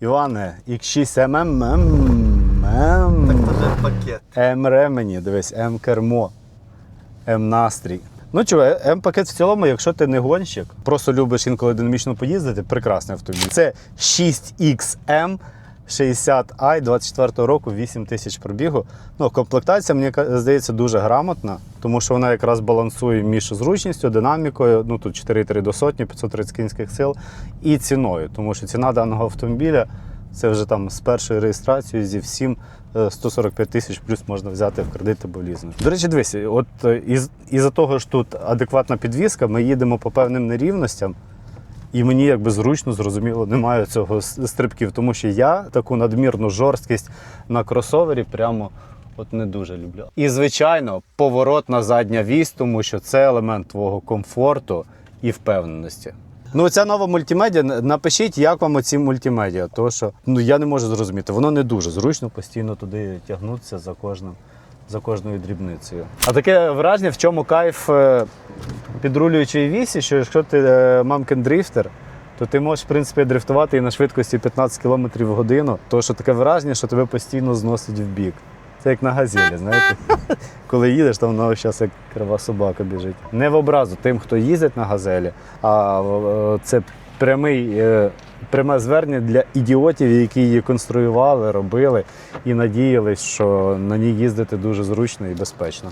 Іване, X6 ММ. Так це же пакет. М ремені, дивись, М кермо, М настрій. Ну чого, М пакет в цілому, якщо ти не гонщик, просто любиш інколи динамічно поїздити, прекрасний автомобіль. Це 6XM 60i 24 року, 8 тисяч пробігу. Ну, комплектація, мені здається, дуже грамотна, тому що вона якраз балансує між зручністю, динамікою. Ну тут 4,3 до сотні, 530 кінських сил і ціною. Тому що ціна даного автомобіля це вже там з першої реєстрації зі всім е, 145 тисяч плюс можна взяти в кредит або лізнути. До речі, дивись, от е, із, із-за того ж тут адекватна підвізка, ми їдемо по певним нерівностям. І мені якби зручно, зрозуміло, немає цього стрибків, тому що я таку надмірну жорсткість на кросовері прямо от не дуже люблю. І, звичайно, поворотна задня вісь, тому що це елемент твого комфорту і впевненості. Ну, ця нова мультимедіа, напишіть, як вам оці мультимедіа, тому що ну, я не можу зрозуміти, воно не дуже зручно постійно туди тягнутися за кожним. За кожною дрібницею. А таке враження, в чому кайф е, підрулюючої вісі, що якщо ти е, мамкин дрифтер, то ти можеш в принципі дрифтувати і на швидкості 15 км в годину, тому що таке враження, що тебе постійно зносить в бік. Це як на газелі, знаєте? Коли їдеш, там вона зараз як крива собака біжить. Не в образу тим, хто їздить на газелі, а е, це прямий, е, пряме звернення для ідіотів, які її конструювали, робили і надіялись, що на ній їздити дуже зручно і безпечно.